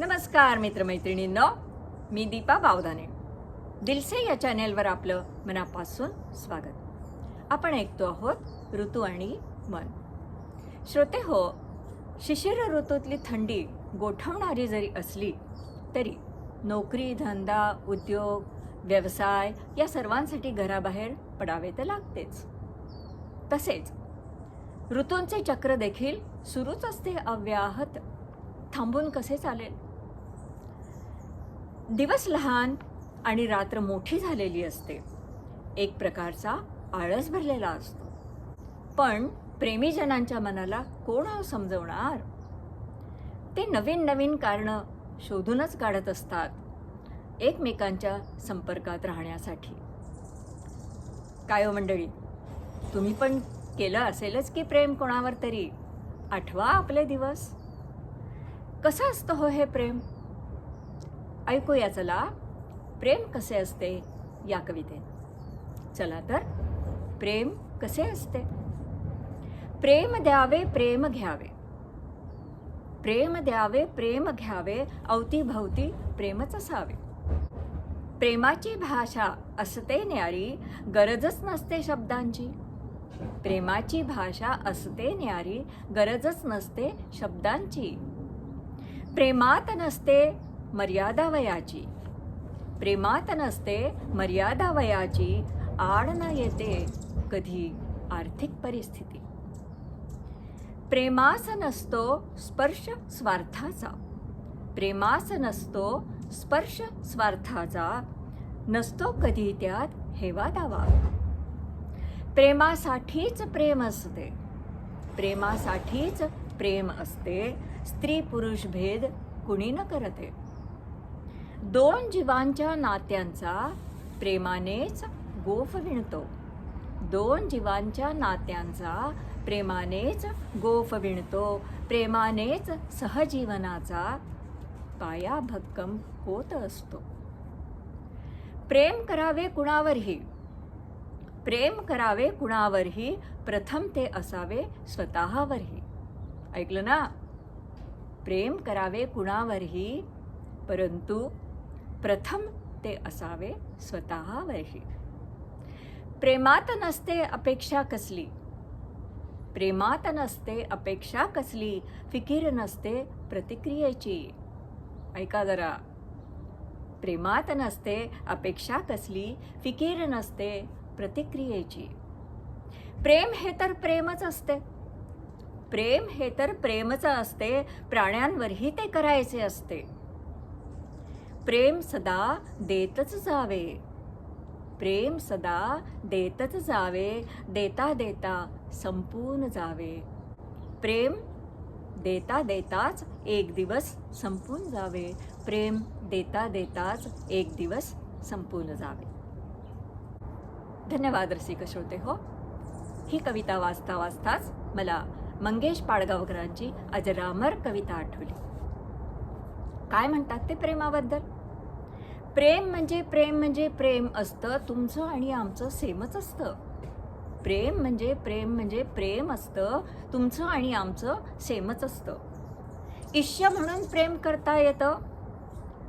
नमस्कार मित्रमैत्रिणींनो. मी दीपा बावदाने. दिलसे या चॅनेलवर आपलं मनापासून स्वागत. आपण ऐकतो आहोत ऋतू आणि मन. श्रोते हो शिशिर ऋतूतली थंडी गोठवणारी जरी असली तरी नोकरी धंदा उद्योग व्यवसाय या सर्वांसाठी घराबाहेर पडावे तर लागतेच. तसेच ऋतूंचे चक्र देखील सुरूच असते अव्याहत. थांबून कसे चालेल? दिवस लहान आणि रात्र मोठी झालेली असते. एक प्रकारचा आळस भरलेला असतो. पण प्रेमीजनांच्या मनाला कोण समजवणार? ते नवीन नवीन कारणं शोधूनच काढत असतात एकमेकांच्या संपर्कात राहण्यासाठी. कायो मंडळी तुम्ही पण केलं असेलच की प्रेम कोणावर तरी? आठवा आपले दिवस. कसं असतं हो हे प्रेम? ऐकूया चला. प्रेम कसे असते या कवितेत? चला तर. प्रेम कसे असते? प्रेम द्यावे प्रेम घ्यावे. प्रेम द्यावे प्रेम घ्यावे अवतीभवती प्रेमच असावे. प्रेमाची भाषा असते न्यारी गरजच नसते शब्दांची. प्रेमाची भाषा असते न्यारी गरजच नसते शब्दांची. प्रेमात नसते मर्यादा वयाची प्रेमात नसते मर्यादा वयाची आड न येते कधी आर्थिक परिस्थिती. प्रेमास नसतो स्पर्श स्वार्थाचा. प्रेमास नसतो स्पर्श स्वार्थाचा नसतो कधी त्यात हेवा दावा. प्रेमासाठीच प्रेम असते. प्रेमासाठीच प्रेम असते. स्त्री पुरुष भेद कुणी न करते. दोन जीवांच्या नात्यांचा प्रेमानेच गोफ विणतो. दोन जीवांच्या नात्यांचा प्रेमानेच गोफ विणतो. प्रेमानेच सहजीवनाचा पाया भक्कम होत असतो. प्रेम करावे कुणावरही? प्रेम करावे कुणावरही? प्रथम ते असावे स्वतःवरही. ऐकलं ना? प्रेम करावे कुणावरही? परंतु प्रथम ते असावे स्वतःवरही प्रेमात नसते अपेक्षा कसली? प्रेमात नसते अपेक्षा कसली? फिकीर नसते प्रतिक्रियेची. ऐका जरा. प्रेमात नसते अपेक्षा कसली? फिकीर नसते प्रतिक्रियेची. प्रेम हे तर प्रेमच असते. प्रेम हे तर प्रेमच असते. प्राण्यांवरही ते करायचे असते. प्रेम सदा देतच जावे. प्रेम सदा देतच जावे देता देता संपून जावे. प्रेम देता देताच एक दिवस संपून जावे. प्रेम देता देताच एक दिवस संपून जावे. धन्यवाद रसिक श्रोते हो. ही कविता वाचता वाचताच मला मंगेश पाडगावकरांची अजरामर कविता आठवली. काय म्हणतात ते प्रेमाबद्दल? प्रेम म्हणजे प्रेम म्हणजे प्रेम असतं तुमचं आणि आमचं सेमच असतं. प्रेम म्हणजे प्रेम म्हणजे प्रेम असतं तुमचं आणि आमचं सेमच असतं. इश्य म्हणून प्रेम करता येतं.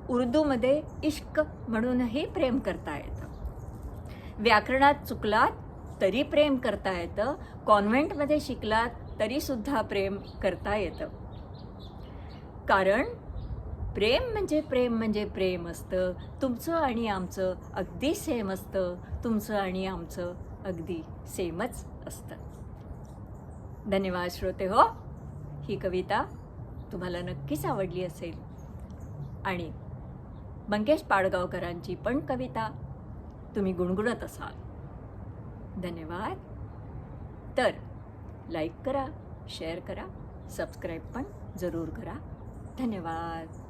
उर्दूमध्ये इश्क म्हणूनही प्रेम करता येतं. व्याकरणात चुकलात तरी प्रेम करता येतं. कॉन्व्हेंटमध्ये शिकलात तरीसुद्धा प्रेम करता येतं. कारण प्रेम म्हणजे प्रेम म्हणजे प्रेम असतं. तुमचं आणि आमचं अगदी सेम असतं. तुमचं आणि आमचं अगदी सेमच असतं. धन्यवाद श्रोते हो. ही कविता तुम्हाला नक्कीच आवडली असेल. आणि मंगेश पाडगावकरांची पण कविता तुम्ही गुणगुणत असाल. धन्यवाद. तर लाईक करा शेअर करा सबस्क्राईब पण जरूर करा. धन्यवाद.